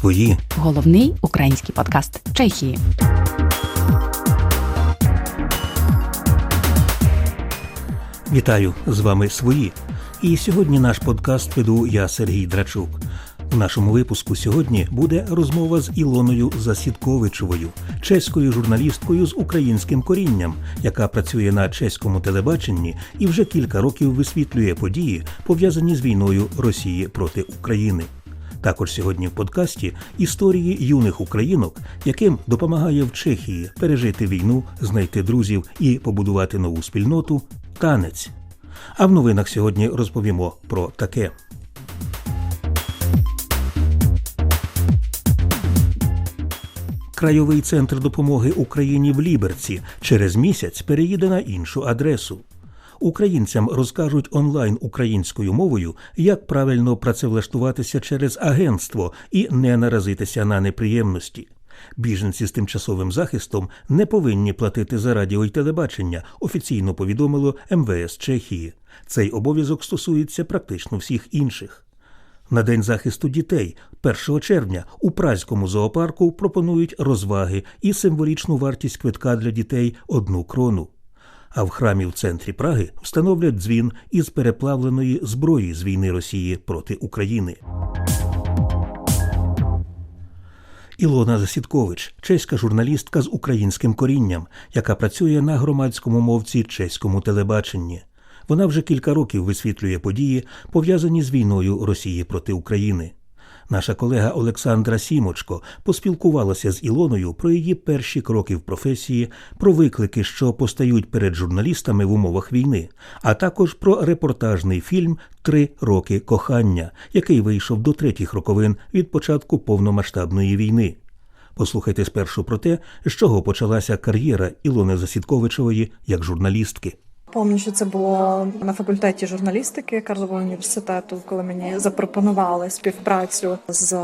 свої. Головний український подкаст Чехії. Вітаю з вами свої. І сьогодні наш подкаст веду я Сергій Драчук. У нашому випуску сьогодні буде розмова з Ілоною Засідковичевою, чеською журналісткою з українським корінням, яка працює на чеському телебаченні і вже кілька років висвітлює події, пов'язані з війною Росії проти України. Також сьогодні в подкасті історії юних українок, яким допомагає в Чехії пережити війну, знайти друзів і побудувати нову спільноту танець. А в новинах сьогодні розповімо про таке. Крайовий центр допомоги Україні в Ліберці через місяць переїде на іншу адресу. Українцям розкажуть онлайн українською мовою, як правильно працевлаштуватися через агентство і не наразитися на неприємності. Біженці з тимчасовим захистом не повинні платити за радіо й телебачення, офіційно повідомило МВС Чехії. Цей обов'язок стосується практично всіх інших. На День захисту дітей 1 червня у празькому зоопарку пропонують розваги і символічну вартість квитка для дітей одну крону. А в храмі в центрі Праги встановлять дзвін із переплавленої зброї з війни Росії проти України. Ілона Засідкович, чеська журналістка з українським корінням, яка працює на громадському мовці чеському телебаченні. Вона вже кілька років висвітлює події, пов'язані з війною Росії проти України. Наша колега Олександра Сімочко поспілкувалася з Ілоною про її перші кроки в професії, про виклики, що постають перед журналістами в умовах війни, а також про репортажний фільм Три роки кохання, який вийшов до третіх роковин від початку повномасштабної війни. Послухайте спершу про те, з чого почалася кар'єра Ілони Засідковичової як журналістки. Пам'ятаю, що це було на факультеті журналістики Карлового університету, коли мені запропонували співпрацю з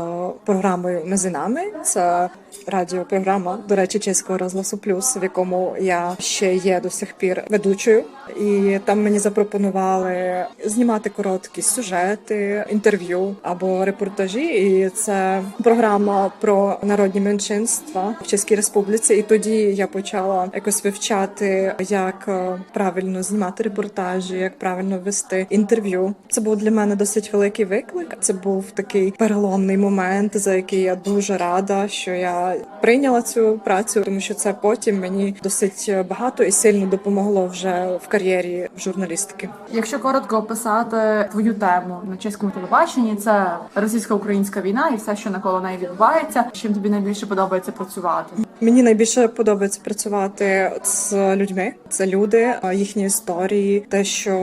програмою «Мезинами». Це радіопрограма, до речі, чеського розгласу плюс, в якому я ще є до сих пір ведучою. І там мені запропонували знімати короткі сюжети, інтерв'ю або репортажі. І це програма про народні меншинства в Чеській Республіці. І тоді я почала якось вивчати, як правильно знімати репортажі, як правильно вести інтерв'ю. Це був для мене досить великий виклик. Це був такий переломний момент, за який я дуже рада, що я прийняла цю працю, тому що це потім мені досить багато і сильно допомогло вже в кар'єрі журналістики. Якщо коротко описати твою тему на чеському телебаченні, це російсько-українська війна і все, що навколо неї відбувається. Чим тобі найбільше подобається працювати? Мені найбільше подобається працювати з людьми. Це люди, їхні історії, те, що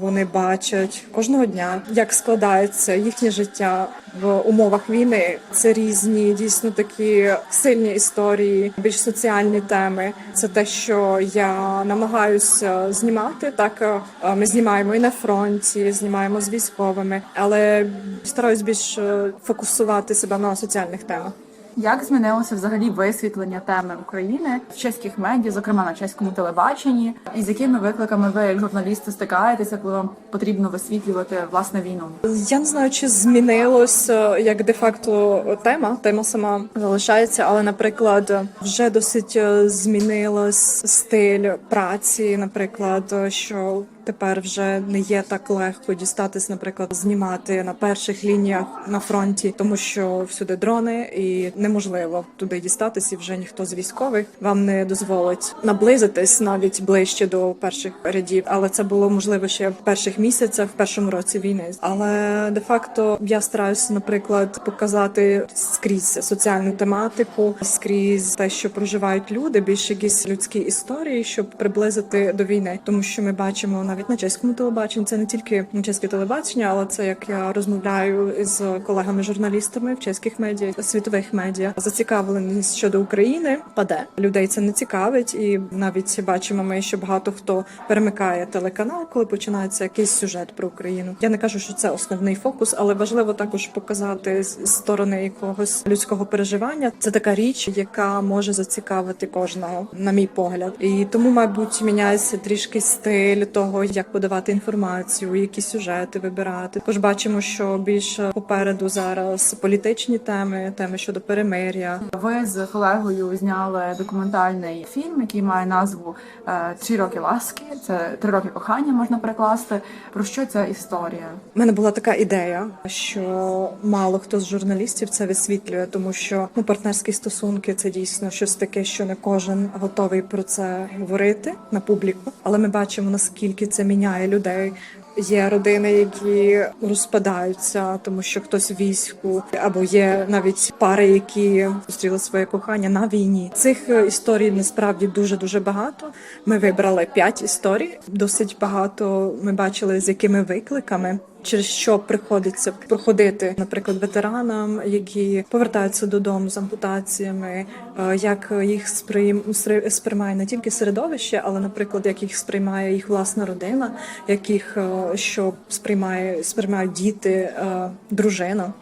вони бачать кожного дня, як складається їхнє життя в умовах війни. Це різні дійсно такі сильні історії, більш соціальні теми. Це те, що я намагаюся знімати. Так ми знімаємо і на фронті, знімаємо з військовими, але стараюсь більш фокусувати себе на соціальних темах. Як змінилося взагалі висвітлення теми України в чеських медіа, зокрема на чеському телебаченні, і з якими викликами ви як журналісти стикаєтеся, коли вам потрібно висвітлювати власне війну? Я не знаю, чи змінилось як де-факто тема. Тема сама залишається, але, наприклад, вже досить змінилось стиль праці, наприклад, що Тепер вже не є так легко дістатись, наприклад, знімати на перших лініях на фронті, тому що всюди дрони, і неможливо туди дістатись, і вже ніхто з військових вам не дозволить наблизитись навіть ближче до перших рядів. Але це було можливо ще в перших місяцях, в першому році війни. Але де факто я стараюся, наприклад, показати скрізь соціальну тематику, скрізь те, що проживають люди, більше якісь людські історії, щоб приблизити до війни, тому що ми бачимо на навіть на чеському телебаченні. Це не тільки чеське телебачення, але це як я розмовляю з колегами-журналістами в чеських медіа, світових медіа. Зацікавленість щодо України паде людей. Це не цікавить, і навіть бачимо ми, що багато хто перемикає телеканал, коли починається якийсь сюжет про Україну. Я не кажу, що це основний фокус, але важливо також показати сторони якогось людського переживання. Це така річ, яка може зацікавити кожного, на мій погляд, і тому, мабуть, міняється трішки стиль того, як подавати інформацію, які сюжети вибирати. Тож бачимо, що більше попереду зараз політичні теми, теми щодо перемир'я. Ви з колегою зняли документальний фільм, який має назву е, Три роки ласки. Це три роки кохання можна перекласти. Про що ця історія? У мене була така ідея, що мало хто з журналістів це висвітлює, тому що ну партнерські стосунки це дійсно щось таке, що не кожен готовий про це говорити на публіку. Але ми бачимо наскільки це міняє людей. Є родини, які розпадаються, тому що хтось в війську, або є навіть пари, які зустріли своє кохання на війні. Цих історій насправді дуже дуже багато. Ми вибрали п'ять історій. Досить багато ми бачили, з якими викликами. Через що приходиться проходити, наприклад, ветеранам, які повертаються додому з ампутаціями, е, як їх сприйм... сприймає не тільки середовище, але, наприклад, як їх сприймає їх власна родина, як їх е, що сприймає сприймають діти, е, дружина,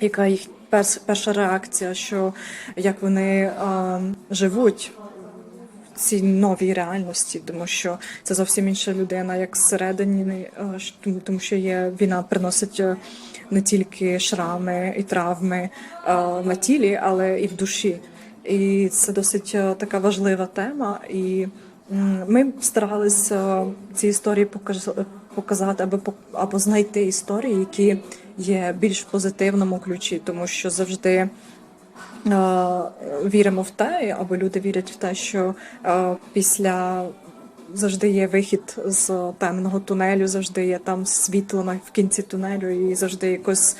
яка їх перс- перша реакція, що як вони живуть цій новій реальності, тому що це зовсім інша людина, як зсередині, е, тому- що є війна приносить е, не тільки шрами і травми е, на тілі, але і в душі. І це досить така важлива тема. І ми старалися ці історії показати або або знайти історії, які є більш позитивному ключі, тому що завжди віримо в те, або люди вірять в те, що після завжди є вихід з темного тунелю, завжди є там світло в кінці тунелю, і завжди якось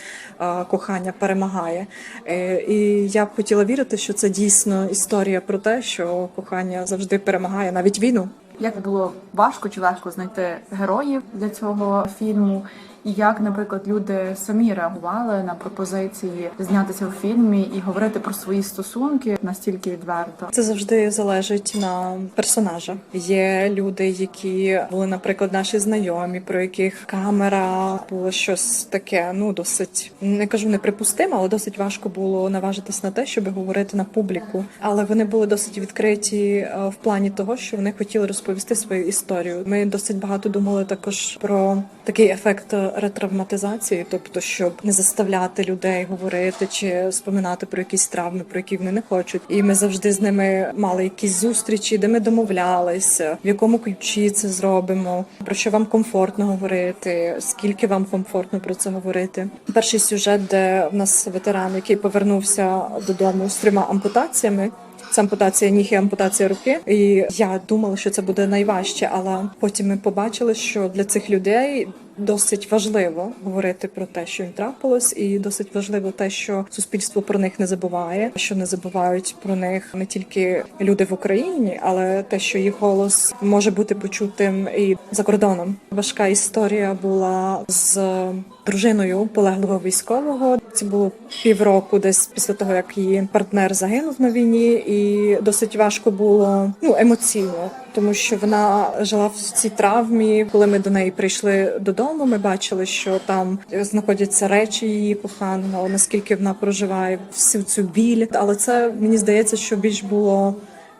кохання перемагає. Е, і я б хотіла вірити, що це дійсно історія про те, що кохання завжди перемагає навіть війну. Як було важко чи легко знайти героїв для цього фільму? Як, наприклад, люди самі реагували на пропозиції знятися в фільмі і говорити про свої стосунки настільки відверто? Це завжди залежить на персонажа. Є люди, які були, наприклад, наші знайомі, про яких камера було щось таке, ну досить не кажу неприпустимо, але досить важко було наважитись на те, щоб говорити на публіку. Але вони були досить відкриті е, в плані того, що вони хотіли розповісти свою історію. Ми досить багато думали також про такий ефект ретравматизації, тобто, щоб не заставляти людей говорити чи споминати про якісь травми, про які вони не хочуть. І ми завжди з ними мали якісь зустрічі, де ми домовлялися, в якому ключі це зробимо, про що вам комфортно говорити, скільки вам комфортно про це говорити. Перший сюжет, де в нас ветеран, який повернувся додому з трьома ампутаціями. Це ампутація ніг і ампутація руки. І я думала, що це буде найважче, але потім ми побачили, що для цих людей досить важливо говорити про те, що їм трапилось, і досить важливо те, що суспільство про них не забуває, що не забувають про них не тільки люди в Україні, але те, що їх голос може бути почутим і за кордоном. Важка історія була з дружиною полеглого військового. Це було півроку, десь після того, як її партнер загинув на війні, і досить важко було ну емоційно, тому що вона жила в цій травмі. Коли ми до неї прийшли додому, ми бачили, що там знаходяться речі її коханого, наскільки вона проживає всю цю біль. Але це мені здається, що більш було.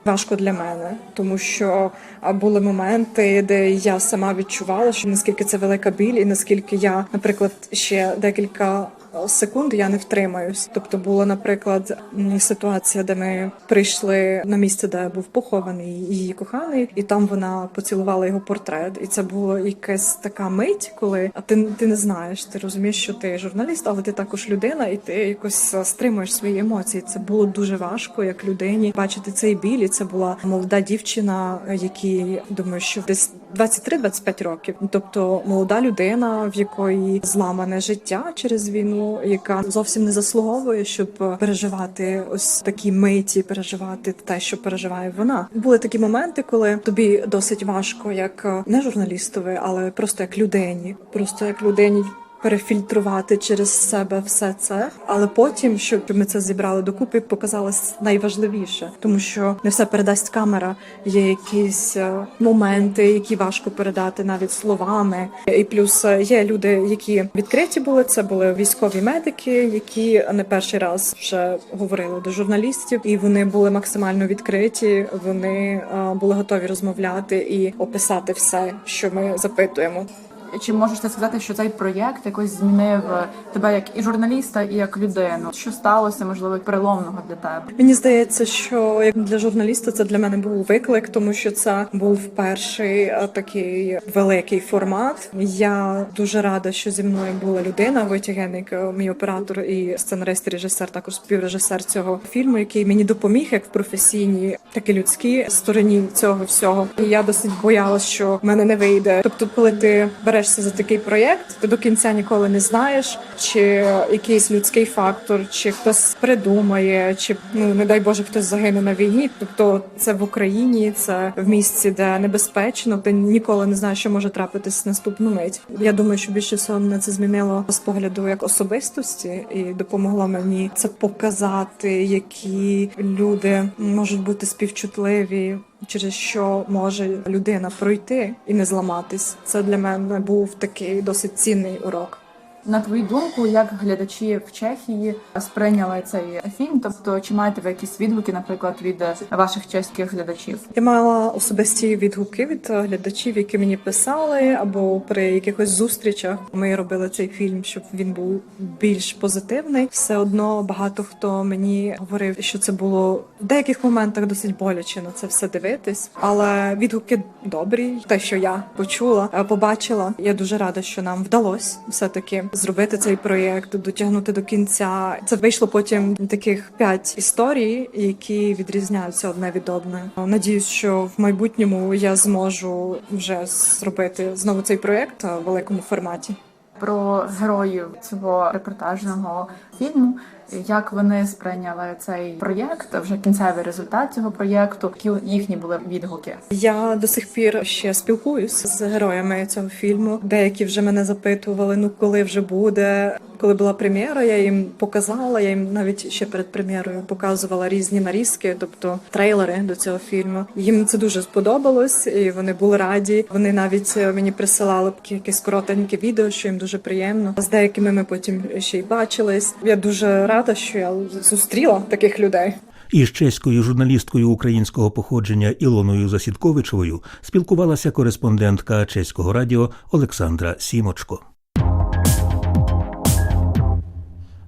Важко для мене, тому що були моменти, де я сама відчувала, що наскільки це велика біль, і наскільки я, наприклад, ще декілька секунд я не втримаюсь. Тобто була, наприклад, ситуація, де ми прийшли на місце, де був похований її коханий, і там вона поцілувала його портрет. І це було якась така мить, коли а ти, ти не знаєш, ти розумієш, що ти журналіст, але ти також людина, і ти якось стримуєш свої емоції. Це було дуже важко, як людині бачити цей біль. І це була молода дівчина, якій думаю, що десь 23-25 років. Тобто молода людина, в якої зламане життя через війну, яка зовсім не заслуговує, щоб переживати ось такі миті, переживати те, що переживає вона. Були такі моменти, коли тобі досить важко, як е, не журналістові, але просто як людині, просто як людині перефільтрувати через себе все це. Але потім, щоб ми це зібрали докупи, показалось найважливіше, тому що не все передасть камера. Є якісь е, моменти, які важко передати навіть словами. І плюс е, є люди, які відкриті були. Це були військові медики, які не перший раз вже говорили до журналістів, і вони були максимально відкриті. Вони е, були готові розмовляти і описати все, що ми запитуємо. Чи можеш ти сказати, що цей проєкт якось змінив тебе як і журналіста, і як людину? Що сталося, можливо, переломного для тебе? Мені здається, що як для журналіста це для мене був виклик, тому що це був перший е, такий великий формат. Я дуже рада, що зі мною була людина, Войтягеник, е, мій оператор і сценарист, і режисер, також співрежисер цього фільму, який мені допоміг як в професійній, так і людській стороні цього всього. І я досить боялась, що в мене не вийде. Тобто, коли ти берешся за такий проєкт, ти до кінця ніколи не знаєш, чи якийсь людський фактор, чи хтось придумає, чи ну не дай Боже хтось загине на війні. Тобто це в Україні, це в місці, де небезпечно. Ти ніколи не знаєш, що може трапитись наступну мить. Я думаю, що більше всього мене це змінило з погляду як особистості, і допомогло мені це показати, які люди можуть бути співчутливі. Через що може людина пройти і не зламатись, це для мене був такий досить цінний урок. На твою думку, як глядачі в Чехії сприйняли цей фільм? Тобто, чи маєте ви якісь відгуки, наприклад, від ваших чеських глядачів? Я мала особисті відгуки від глядачів, які мені писали, або при якихось зустрічах ми робили цей фільм, щоб він був більш позитивний. Все одно багато хто мені говорив, що це було в деяких моментах досить боляче на це все дивитись. Але відгуки добрі. Те, що я почула, побачила. Я дуже рада, що нам вдалося все таки зробити цей проєкт, дотягнути до кінця. Це вийшло потім таких п'ять історій, які відрізняються одне від одне. Надіюсь, що в майбутньому я зможу вже зробити знову цей проєкт в великому форматі. Про героїв цього репортажного фільму. Як вони сприйняли цей проєкт, вже кінцевий результат цього проєкту, які їхні були відгуки? Я до сих пір ще спілкуюся з героями цього фільму. Деякі вже мене запитували, ну коли вже буде. Коли була прем'єра, я їм показала. Я їм навіть ще перед прем'єрою показувала різні нарізки, тобто трейлери до цього фільму. Їм це дуже сподобалось, і вони були раді. Вони навіть е, мені присилали якесь коротеньке відео, що їм дуже приємно. З деякими ми потім ще й бачились. Я дуже рада, що я зустріла таких людей. Із чеською журналісткою українського походження Ілоною Засідковичевою спілкувалася кореспондентка чеського радіо Олександра Сімочко.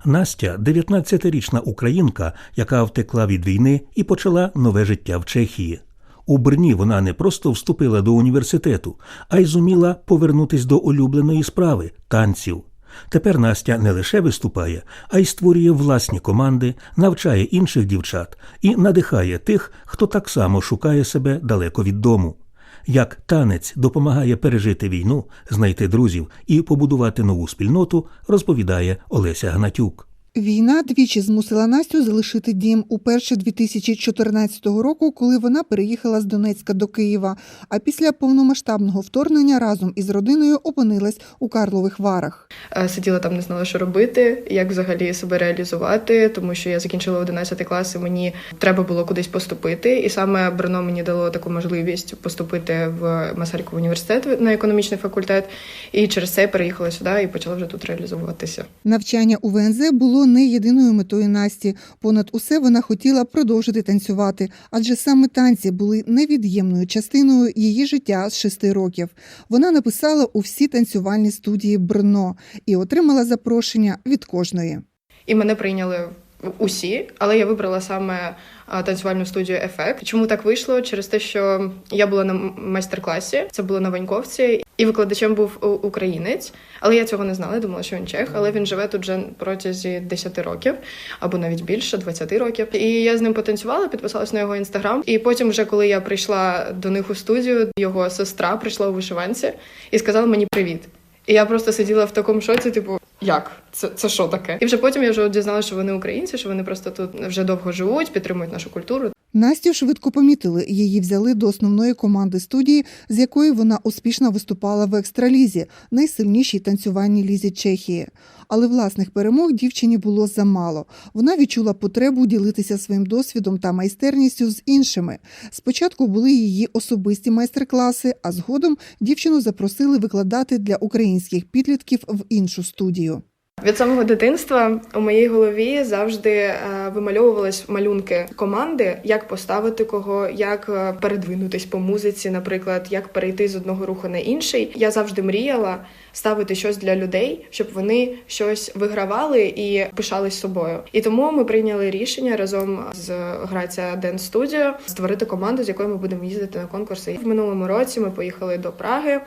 Настя 19-річна українка, яка втекла від війни і почала нове життя в Чехії. У Брні вона не просто вступила до університету, а й зуміла повернутись до улюбленої справи танців. Тепер Настя не лише виступає, а й створює власні команди, навчає інших дівчат і надихає тих, хто так само шукає себе далеко від дому. Як танець допомагає пережити війну, знайти друзів і побудувати нову спільноту, розповідає Олеся Гнатюк. Війна двічі змусила Настю залишити дім уперше 2014 року, коли вона переїхала з Донецька до Києва. А після повномасштабного вторгнення разом із родиною опинилась у Карлових Варах. Е, Сиділа там, не знала, що робити, як взагалі себе реалізувати, тому що я закінчила 11 клас, і мені треба було кудись поступити. І саме Брно мені дало таку можливість поступити в Масарьков університет на економічний факультет. І через це переїхала сюди і почала вже тут реалізовуватися. Навчання у ВНЗ було не єдиною метою Насті. Понад усе вона хотіла продовжити танцювати, адже саме танці були невід'ємною частиною її життя з шести років. Вона написала у всі танцювальні студії Брно і отримала запрошення від кожної. І мене прийняли усі, але я вибрала саме танцювальну студію Ефект. Чому так вийшло? Через те, що я була на майстер-класі, це було на Ваньковці, і викладачем був українець, але я цього не знала. Думала, що він чех, але він живе тут вже протязі 10 років або навіть більше, 20 років. І я з ним потанцювала, підписалась на його інстаграм. І потім, вже коли я прийшла до них у студію, його сестра прийшла у вишиванці і сказала мені привіт. І я просто сиділа в такому шоці, типу, як? Це, це що таке? І вже потім я вже дізналася, що вони українці, що вони просто тут вже довго живуть, підтримують нашу культуру. Настю швидко помітили. Її взяли до основної команди студії, з якої вона успішно виступала в екстралізі, найсильнішій танцювальній лізі Чехії. Але власних перемог дівчині було замало. Вона відчула потребу ділитися своїм досвідом та майстерністю з іншими. Спочатку були її особисті майстер-класи, а згодом дівчину запросили викладати для українських підлітків в іншу студію. Від самого дитинства у моїй голові завжди е, вимальовувались малюнки команди, як поставити кого, як е, передвинутись по музиці, наприклад, як перейти з одного руху на інший. Я завжди мріяла ставити щось для людей, щоб вони щось вигравали і пишались собою. І тому ми прийняли рішення разом з Грація Ден Студіо створити команду, з якою ми будемо їздити на конкурси. В минулому році ми поїхали до Праги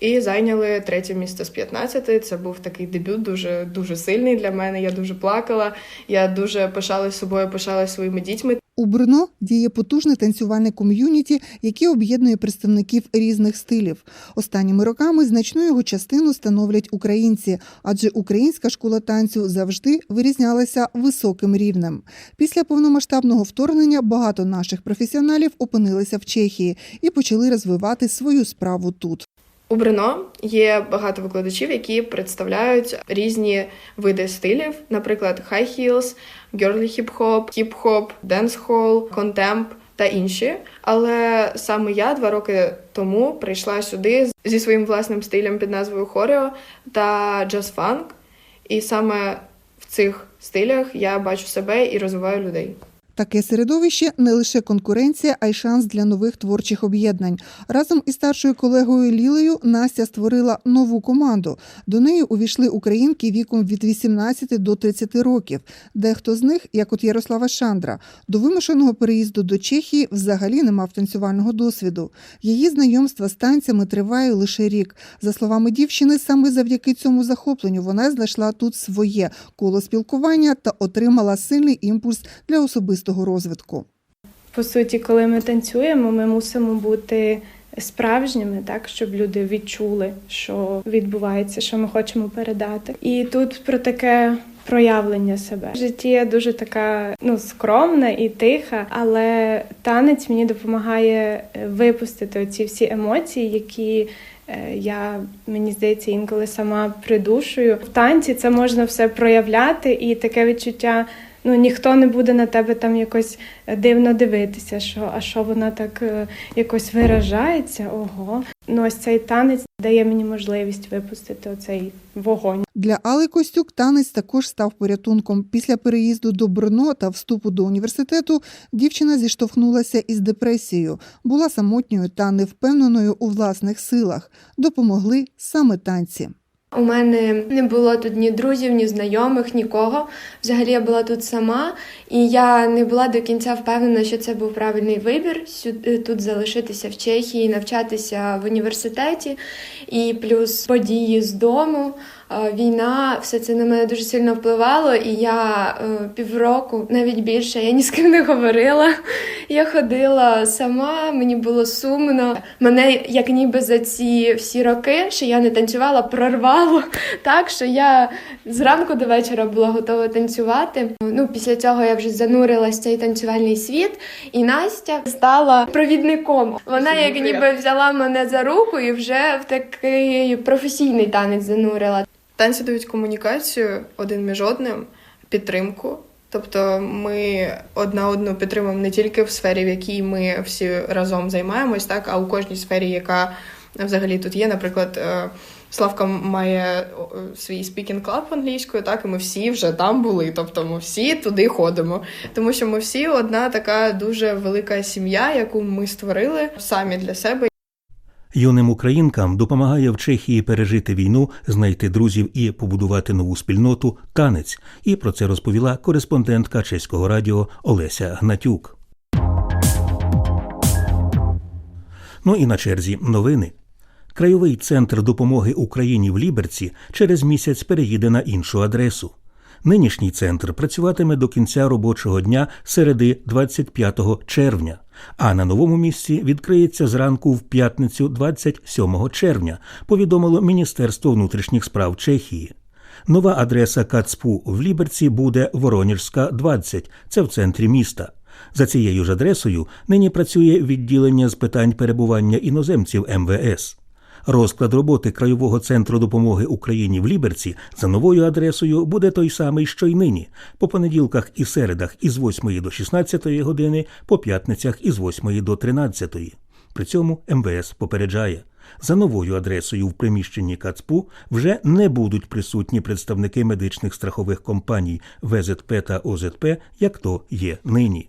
і зайняли третє місце з 15. Це був такий дебют, дуже дуже сильний для мене. Я дуже плакала. Я дуже пишалась собою, пишалась своїми дітьми. У Брно діє потужне танцювальне ком'юніті, яке об'єднує представників різних стилів. Останніми роками значну його частину становлять українці, адже українська школа танцю завжди вирізнялася високим рівнем. Після повномасштабного вторгнення багато наших професіоналів опинилися в Чехії і почали розвивати свою справу тут. У Брно є багато викладачів, які представляють різні види стилів, наприклад, high heels, girly хіп-хоп, хіп-хоп, денс-хол, контемп та інші. Але саме я два роки тому прийшла сюди зі своїм власним стилем під назвою Хорео та джаз-фанк. І саме в цих стилях я бачу себе і розвиваю людей. Таке середовище не лише конкуренція, а й шанс для нових творчих об'єднань. Разом із старшою колегою Лілею Настя створила нову команду. До неї увійшли українки віком від 18 до 30 років. Дехто з них, як от Ярослава Шандра, до вимушеного переїзду до Чехії взагалі не мав танцювального досвіду. Її знайомство з танцями триває лише рік. За словами дівчини, саме завдяки цьому захопленню вона знайшла тут своє коло спілкування та отримала сильний імпульс для особистого розвитку. По суті, коли ми танцюємо, ми мусимо бути справжніми, так щоб люди відчули, що відбувається, що ми хочемо передати. І тут про таке. Проявлення себе в житті я дуже така ну скромна і тиха, але танець мені допомагає е, випустити оці всі емоції, які е, я мені здається інколи сама придушую. В танці це можна все проявляти, і таке відчуття ну ніхто не буде на тебе там якось дивно дивитися, що а що вона так е, якось виражається. Ого. Ну ось цей танець дає мені можливість випустити оцей вогонь. Для Алли Костюк танець також став порятунком. Після переїзду до Брно та вступу до університету дівчина зіштовхнулася із депресією, була самотньою та невпевненою у власних силах. Допомогли саме танці. У мене не було тут ні друзів, ні знайомих, нікого. Взагалі я була тут сама, і я не була до кінця впевнена, що це був правильний вибір сю- тут залишитися в Чехії, навчатися в університеті, і плюс події з дому. Війна, все це на мене дуже сильно впливало, і я е, півроку, навіть більше, я ні з ким не говорила. Я ходила сама, мені було сумно. Мене як ніби за ці всі роки, що я не танцювала, прорвало так, що я зранку до вечора була готова танцювати. Ну, після цього я вже занурилась в цей танцювальний світ, і Настя стала провідником. Вона як ніби взяла мене за руку і вже в такий професійний танець занурила. Танці дають комунікацію один між одним, підтримку. Тобто ми одна одну підтримуємо не тільки в сфері, в якій ми всі разом займаємось, так, а у кожній сфері, яка взагалі тут є. Наприклад, е, Славка має свій спікінг клаб англійською, так, і ми всі вже там були. Тобто ми всі туди ходимо. Тому що ми всі одна така дуже велика сім'я, яку ми створили самі для себе. Юним українкам допомагає в Чехії пережити війну, знайти друзів і побудувати нову спільноту танець. І про це розповіла кореспондентка чеського радіо Олеся Гнатюк. Ну і на черзі новини. Краєвий центр допомоги Україні в Ліберці через місяць переїде на іншу адресу. Нинішній центр працюватиме до кінця робочого дня середи 25 червня, а на новому місці відкриється зранку в п'ятницю 27 червня, повідомило Міністерство внутрішніх справ Чехії. Нова адреса КАЦПУ в Ліберці буде Вороніжська, 20, це в центрі міста. За цією ж адресою нині працює відділення з питань перебування іноземців МВС. Розклад роботи Краєвого центру допомоги Україні в Ліберці за новою адресою буде той самий, що й нині, по понеділках і середах із 8 до 16 години, по п'ятницях із 8 до 13. При цьому МВС попереджає. За новою адресою в приміщенні КАЦПУ вже не будуть присутні представники медичних страхових компаній ВЗП та ОЗП, як то є нині.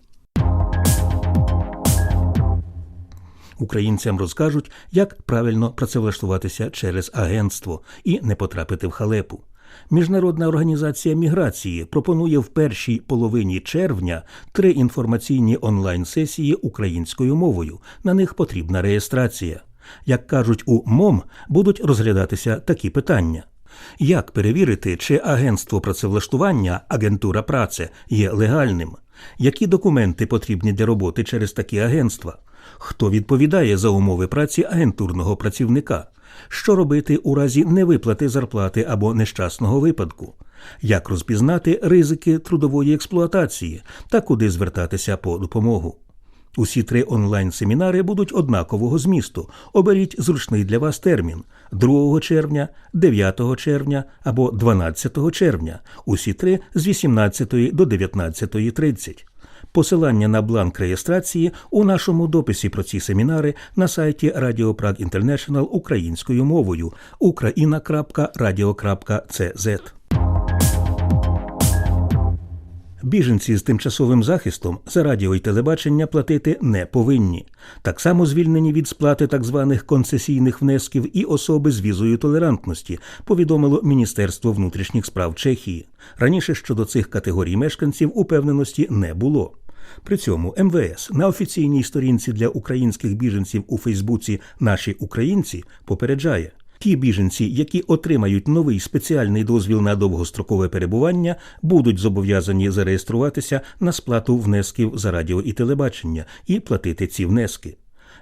Українцям розкажуть, як правильно працевлаштуватися через агентство і не потрапити в халепу. Міжнародна організація міграції пропонує в першій половині червня три інформаційні онлайн-сесії українською мовою. На них потрібна реєстрація. Як кажуть у МОМ, будуть розглядатися такі питання. Як перевірити, чи агентство працевлаштування агентура праце є легальним? Які документи потрібні для роботи через такі агентства? Хто відповідає за умови праці агентурного працівника? Що робити у разі невиплати зарплати або нещасного випадку? Як розпізнати ризики трудової експлуатації та куди звертатися по допомогу? Усі три онлайн-семінари будуть однакового змісту. Оберіть зручний для вас термін 2 червня, 9 червня або 12 червня. Усі три з 18 до 19.30. Посилання на бланк реєстрації у нашому дописі про ці семінари на сайті Radio Prague International українською мовою ukraina.radio.cz. Біженці з тимчасовим захистом за радіо і телебачення платити не повинні. Так само звільнені від сплати так званих концесійних внесків і особи з візою толерантності, повідомило Міністерство внутрішніх справ Чехії. Раніше щодо цих категорій мешканців упевненості не було. При цьому МВС на офіційній сторінці для українських біженців у Фейсбуці Наші українці попереджає. Ті біженці, які отримають новий спеціальний дозвіл на довгострокове перебування, будуть зобов'язані зареєструватися на сплату внесків за радіо і телебачення і платити ці внески.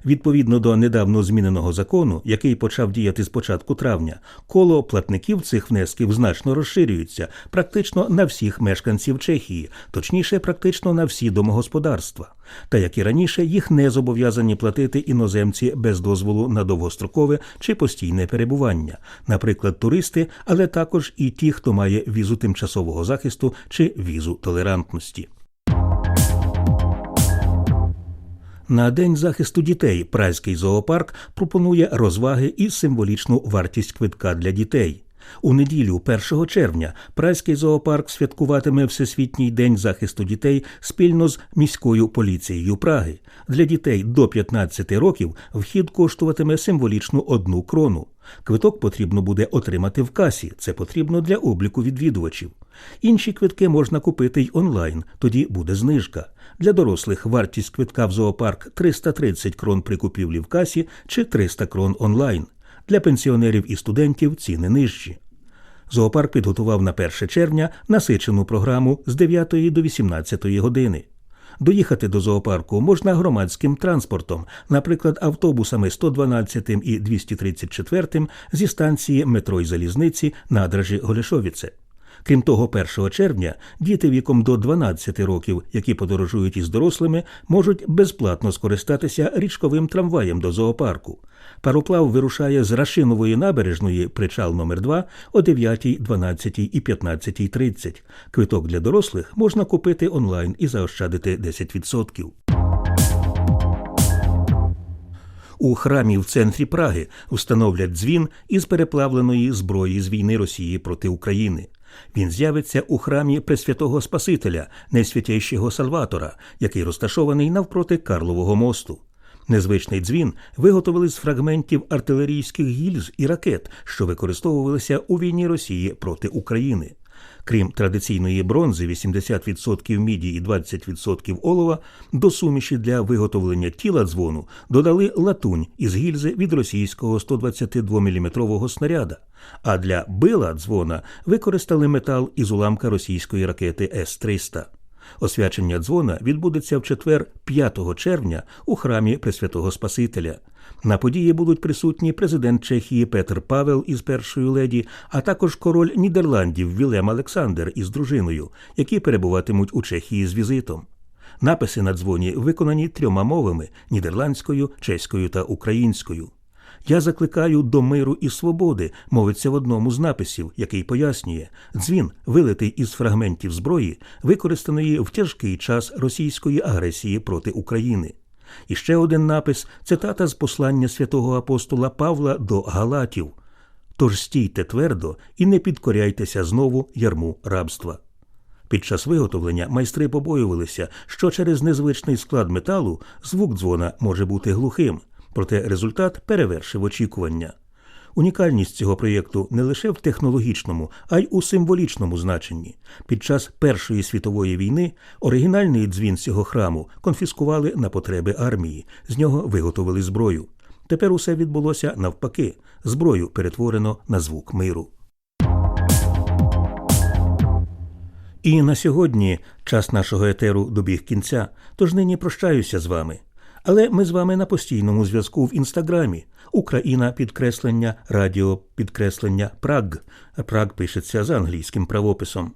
Відповідно до недавно зміненого закону, який почав діяти з початку травня, коло платників цих внесків значно розширюється практично на всіх мешканців Чехії, точніше, практично на всі домогосподарства. Та як і раніше, їх не зобов'язані платити іноземці без дозволу на довгострокове чи постійне перебування, наприклад, туристи, але також і ті, хто має візу тимчасового захисту чи візу толерантності. На День захисту дітей Празький зоопарк пропонує розваги і символічну вартість квитка для дітей. У неділю, 1 червня, Празький зоопарк святкуватиме Всесвітній день захисту дітей спільно з міською поліцією Праги. Для дітей до 15 років вхід коштуватиме символічну одну крону. Квиток потрібно буде отримати в касі. Це потрібно для обліку відвідувачів. Інші квитки можна купити й онлайн, тоді буде знижка. Для дорослих вартість квитка в зоопарк 330 крон при купівлі в касі чи 300 крон онлайн. Для пенсіонерів і студентів ціни нижчі. Зоопарк підготував на 1 червня насичену програму з 9 до 18 години. Доїхати до зоопарку можна громадським транспортом, наприклад, автобусами 112 і 234 зі станції метро й залізниці надражі Голішовіце. Крім того, 1 червня діти віком до 12 років, які подорожують із дорослими, можуть безплатно скористатися річковим трамваєм до зоопарку. Пароплав вирушає з Рашинової набережної, причал номер 2 о 9, 12 і 15.30. Квиток для дорослих можна купити онлайн і заощадити 10%. У храмі в центрі Праги встановлять дзвін із переплавленої зброї з війни Росії проти України. Він з'явиться у храмі Пресвятого Спасителя, найсвятейшого Салватора, який розташований навпроти Карлового мосту. Незвичний дзвін виготовили з фрагментів артилерійських гільз і ракет, що використовувалися у війні Росії проти України. Крім традиційної бронзи, 80% міді і 20% олова, до суміші для виготовлення тіла дзвону додали латунь із гільзи від російського 122-мм снаряда, а для била дзвона використали метал із уламка російської ракети С-300. Освячення дзвона відбудеться в четвер 5 червня у храмі Пресвятого Спасителя. На події будуть присутні президент Чехії Петр Павел із першою леді, а також король Нідерландів Вілем Олександр із дружиною, які перебуватимуть у Чехії з візитом. Написи на дзвоні виконані трьома мовами нідерландською, чеською та українською. Я закликаю до миру і свободи, мовиться в одному з написів, який пояснює, дзвін, вилитий із фрагментів зброї, використаної в тяжкий час російської агресії проти України. І ще один напис цитата з послання святого апостола Павла до Галатів. Тож стійте твердо і не підкоряйтеся знову ярму рабства. Під час виготовлення майстри побоювалися, що через незвичний склад металу звук дзвона може бути глухим, проте результат перевершив очікування. Унікальність цього проєкту не лише в технологічному, а й у символічному значенні. Під час Першої світової війни оригінальний дзвін цього храму конфіскували на потреби армії, з нього виготовили зброю. Тепер усе відбулося навпаки зброю перетворено на звук миру. І на сьогодні час нашого етеру добіг кінця, тож нині прощаюся з вами. Але ми з вами на постійному зв'язку в інстаграмі. Україна підкреслення, радіо підкреслення Праг. Праг пишеться за англійським правописом.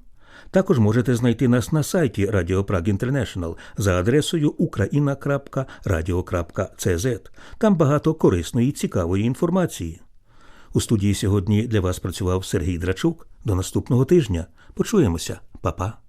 Також можете знайти нас на сайті Radio Prague International за адресою ukraina.radio.cz. Там багато корисної і цікавої інформації. У студії сьогодні для вас працював Сергій Драчук. До наступного тижня. Почуємося, Па-па.